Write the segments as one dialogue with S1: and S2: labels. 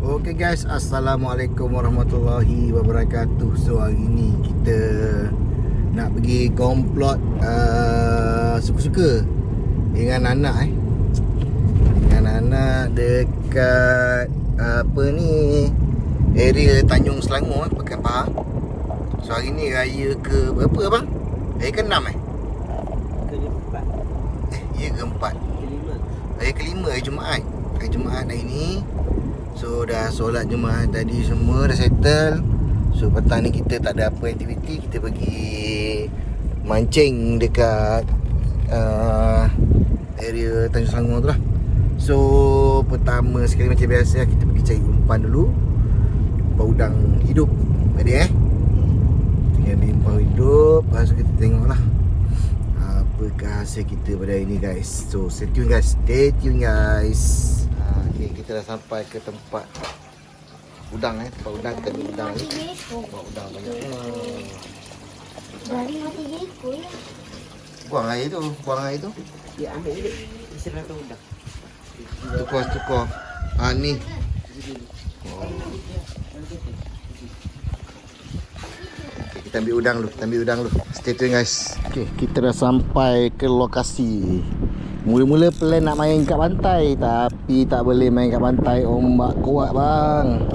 S1: Okay guys, Assalamualaikum warahmatullahi wabarakatuh. So hari ni kita nak pergi komplot uh, suka-suka dengan anak eh. Dengan anak dekat uh, apa ni area Tanjung Selangor eh, Pekan Pahang. So hari ni raya ke berapa abang? Raya ke enam eh?
S2: Keempat.
S1: Eh, ya ke empat?
S2: Kelima.
S1: Hari kelima hari Jumaat. Hari Jumaat hari ni So dah solat Jumaat tadi semua dah settle. So petang ni kita tak ada apa aktiviti Kita pergi mancing dekat uh, area Tanjung Selangor tu lah. So pertama sekali macam biasa kita pergi cari umpan dulu. Umpan udang hidup. Tadi eh? Di umpan hidup Lepas tu kita tengok lah. Apakah hasil kita pada hari ni guys? So stay tune guys. Stay tune guys okay, Kita dah sampai ke tempat Udang eh. Tempat udang kita ambil udang ni Tempat udang banyak. Hmm.
S3: Dari mati geko ya.
S1: Buang air tu Buang air tu.
S2: Ya ambil je Istirahat tu dah
S1: Tukar tukar Ha ni. Oh. okay, Kita ambil udang dulu Kita ambil udang dulu. Stay tune guys. Okay kita dah sampai ke lokasi Mula-mula plan nak main kat pantai Tapi tak boleh main kat pantai. Ombak kuat bang.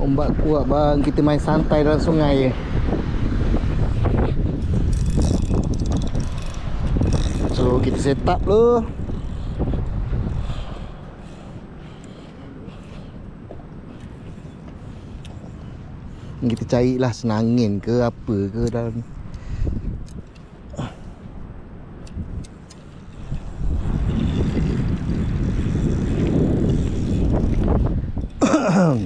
S1: Ombak kuat bang. Kita main santai dalam sungai. Je So kita set up dulu. Ni Kita carilah senangin ke apa ke dalam ni. Hmm.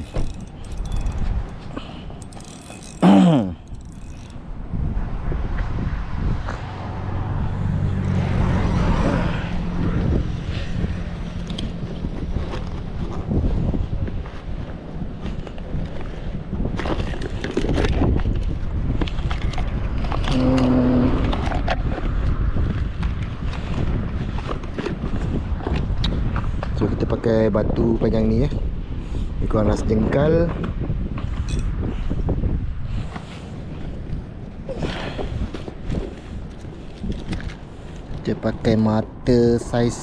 S1: So kita pakai batu panjang ni ya. Ikut ras jengkal. Kita pakai mata saiz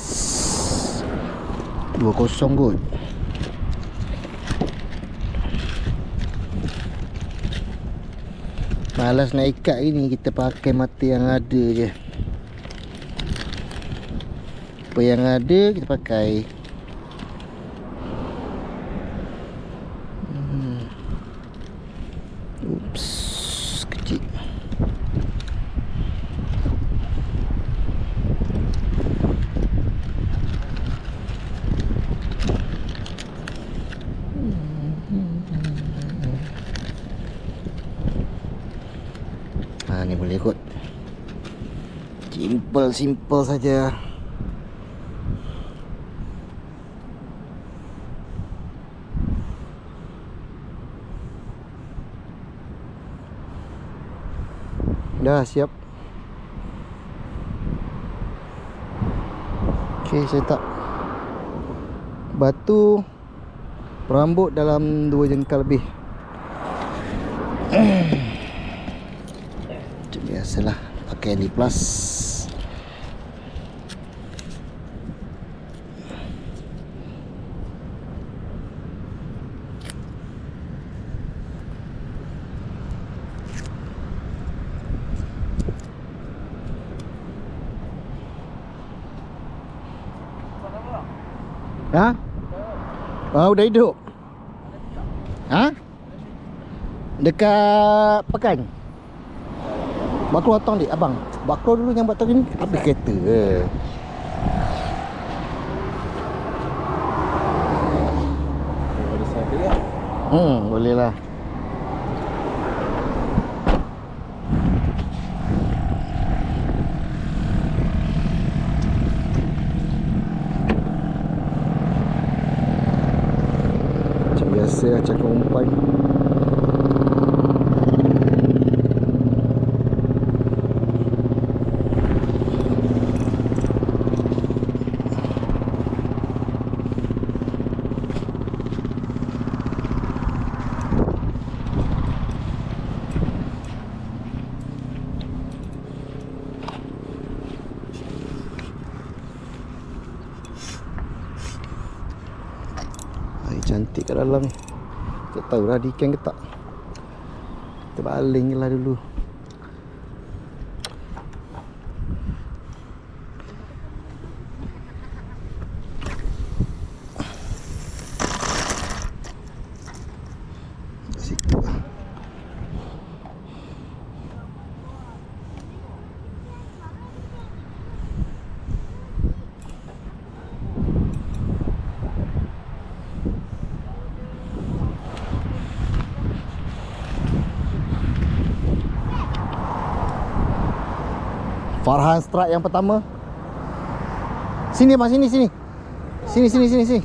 S1: 20 kot. Malas nak ikat ni kita pakai mata yang ada je. Apa yang ada kita pakai. Hmm. Oops, kecil. Ha ni boleh kot. Simple simple saja. Dah siap. Okey, saya tak batu perambut dalam dua jengkal lebih. Macam biasalah pakai ni plus. Ha? Ah, udah hidup. Ha? Dekat Pekan. Bakro otong dik abang. Bakro dulu yang buat tadi ni habis kereta.
S2: Ya
S1: Hmm, boleh lah. Macam biasa lah cakap umpan. Air cantik kat dalam ni. Tak tahu lah ada ikan ke tak. Kita baling je lah dulu. Farhan strike yang pertama. Sini bang, sini sini. Sini sini sini sini.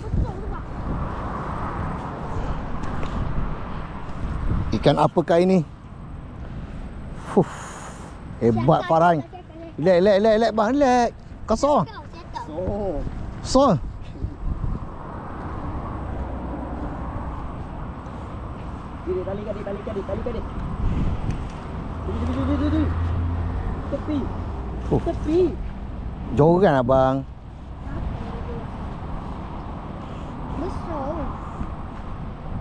S1: Ikan apakah ini? Fuh. Hebat Farhan. Relax, relax, relax, relax bang, relax. Kosong.
S2: Oh.
S1: So.
S2: Diri tali kat dia, tali kat dia, tali diri. Tepi.
S1: Oh.
S2: Tepi.
S1: Joran abang.
S3: Besar.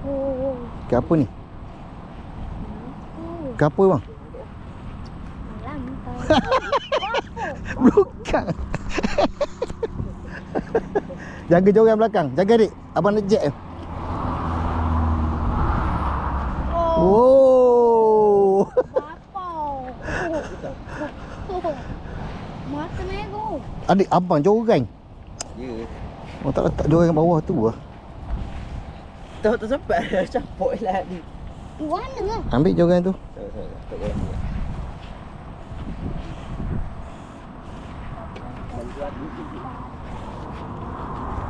S3: Oh.
S1: Ikan apa ni?
S3: Oh.
S1: Ikan apa bang?
S3: Malam.
S1: Bukan. Jaga joran belakang. Jaga adik. Abang nak jet. Oh.
S3: Apa? Oh. Mata merah.
S1: Adik abang joran.
S2: Ya.
S1: Oh tak letak joran kat bawah tu lah.
S2: Tahu tak sempat capok lah ni.
S3: Mana lah?
S1: Ambil joran tu.
S2: Tak boleh.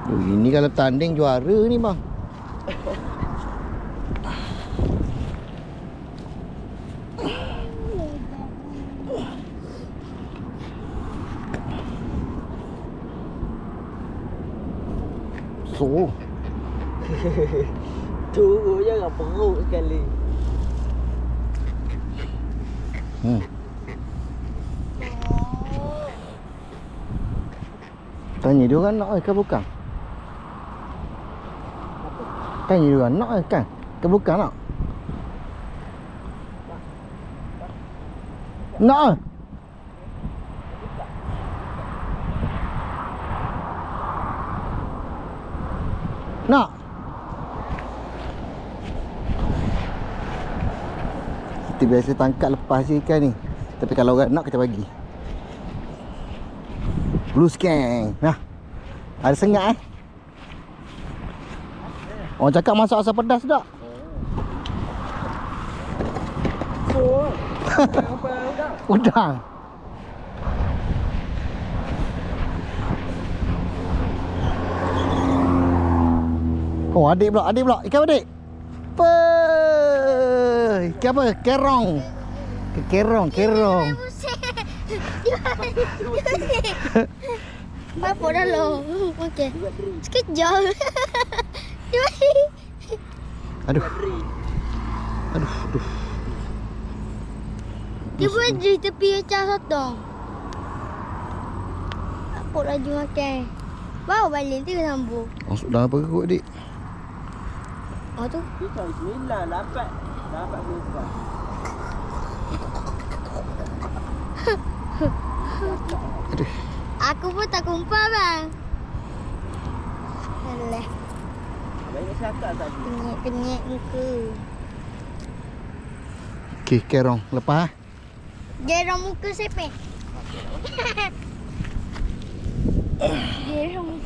S1: Oh, ini kalau tanding juara ni bang. So,
S2: Turun jangan perut sekali.
S1: hmm. Tanya dia orang nak ke bukan? Tanya dia orang nak kan? Ke bukan nak? Nak ke? Nak? Kita biasa tangkap lepas je ikan ni Tapi kalau orang nak kita bagi Blue scan Nah Ada sengat eh Orang cakap masak asam pedas tak?
S2: So. Apa dah?
S1: Udang Oh adik pula, adik pula. Ikan apa adik? Apa? Ikan apa? Kerong. Ke kerong, kerong.
S3: Apa dah lo? Okey. Sekejap.
S1: Aduh. Aduh, aduh.
S3: Dia buat di tepi macam sotong. Apa laju makan? Bawa balik tu sambung.
S1: Masuk dalam apa kot adik?
S3: Oh tu.
S2: Kita bismillah dapat. Dapat buka.
S1: Aduh.
S3: Aku pun tak kumpul bang. Alah,
S2: Banyak cakap tadi.
S3: penyek-penyek muka.
S1: Okey, kerong. Lepas ah.
S3: Gerong muka sepek. Gerong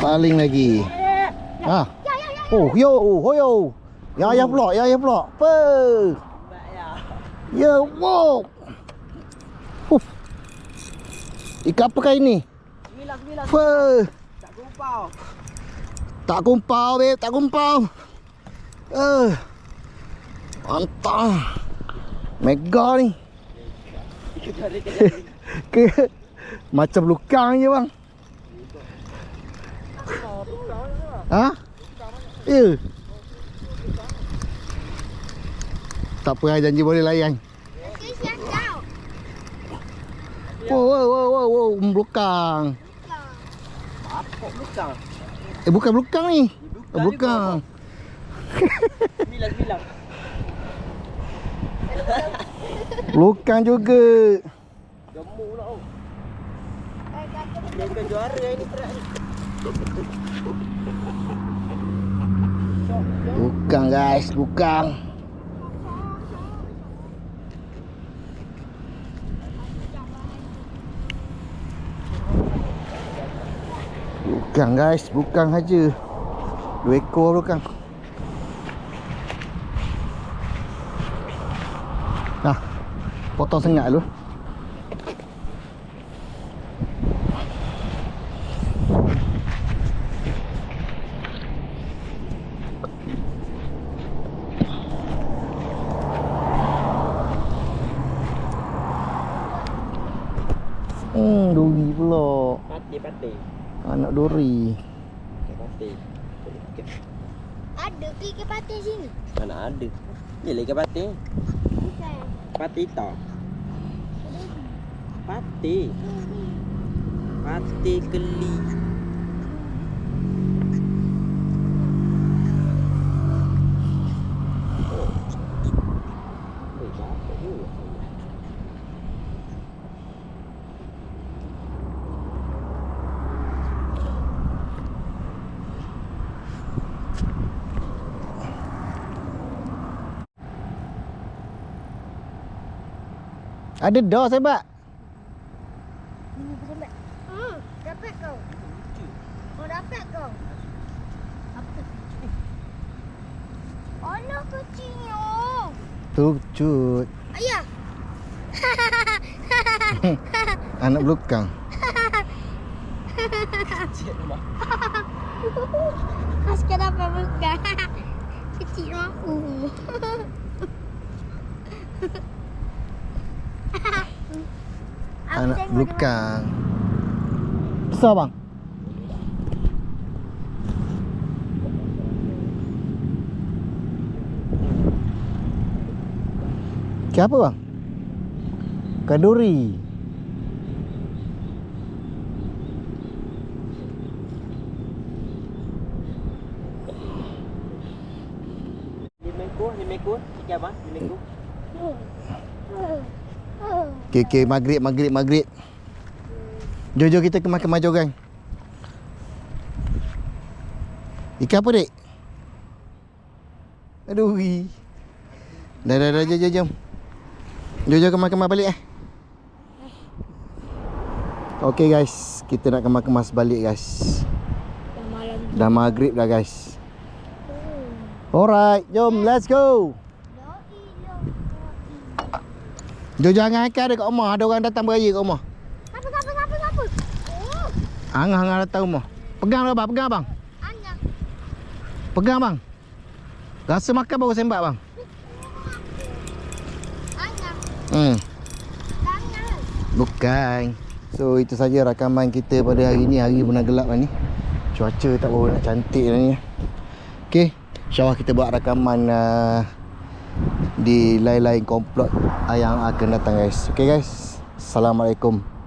S1: Paling lagi.
S3: Ya.
S1: Oh, yo, oh, yo. Ya, ya pula, ya, ya pula. Apa?
S2: Lambat ya.
S1: Wow. Uf. Ikan apa kali ni? Apa?
S2: Tak kumpau.
S1: Tak kumpau, babe. Tak kumpau. Eh. Mantap. Mega ni. Macam lukang je bang. Ha? Ya. Tak apa janji boleh layan.
S3: Okey, siap kau.
S1: wow, belukang.
S2: Apa belakang?
S1: Eh bukan belukang ni.
S2: Dia
S1: Oh, belukang.
S2: Sembilan.
S1: Belukang juga.
S2: Gemuk pula oh. Dia bukan juara ini berat ni.
S1: Bukan guys, bukan. Bukan guys, bukan saja. Dua ekor bukan. Nah, potong sengat dulu. Hmm, duri pula.
S2: Pati, pati.
S1: Anak duri.
S2: Okay, pati. Okay.
S3: Ada ke ikan patin sini?
S2: Mana ada. Ni lagi pati.
S3: Bukan.
S2: Pati tak? Pati. Pati geli. Oh. Eh, dapat juga.
S1: Ada dah sebab.
S3: Hmm, dapat kau. Oh, dapat kau. Apa? Oh, no, kecilnya.
S1: Tucut.
S3: Ayah.
S1: Anak belukang.
S2: Cik rumah.
S3: Kau sekarang dapat bukan? Kecil aku.
S1: Anak belukang. Besar bang. Ke apa bang? Kaduri.
S2: Lima ekor, lima ekor. Sikit abang, lima ekor.
S1: Okey okey maghrib maghrib maghrib. Jom jom kita kemas kemas jogan. Ikan apa dek? Aduh. Dah dah dah jom jom jom. Jom jom kemas kemas balik eh. Okey guys, kita nak kemas kemas balik guys.
S3: Dah malam.
S1: Dah maghrib dah guys. Alright, jom let's go. Jom jangan ikan ada kat rumah. Ada orang datang beraya kat rumah.
S3: Siapa, siapa, siapa, siapa? Oh,
S1: Hang-hang datang rumah. Pegang lah bang, pegang bang.
S3: Anya.
S1: Pegang bang. Rasa makan baru sembak bang.
S3: Anya.
S1: Hmm,
S3: Anya.
S1: bukan. So itu saja rakaman kita pada hari ni. Hari dah gelap lah ni. Cuaca tak baru nak cantik lah ni. Okay. InsyaAllah kita buat rakaman uh, di lain-lain komplot yang akan datang guys. Okay guys. Assalamualaikum.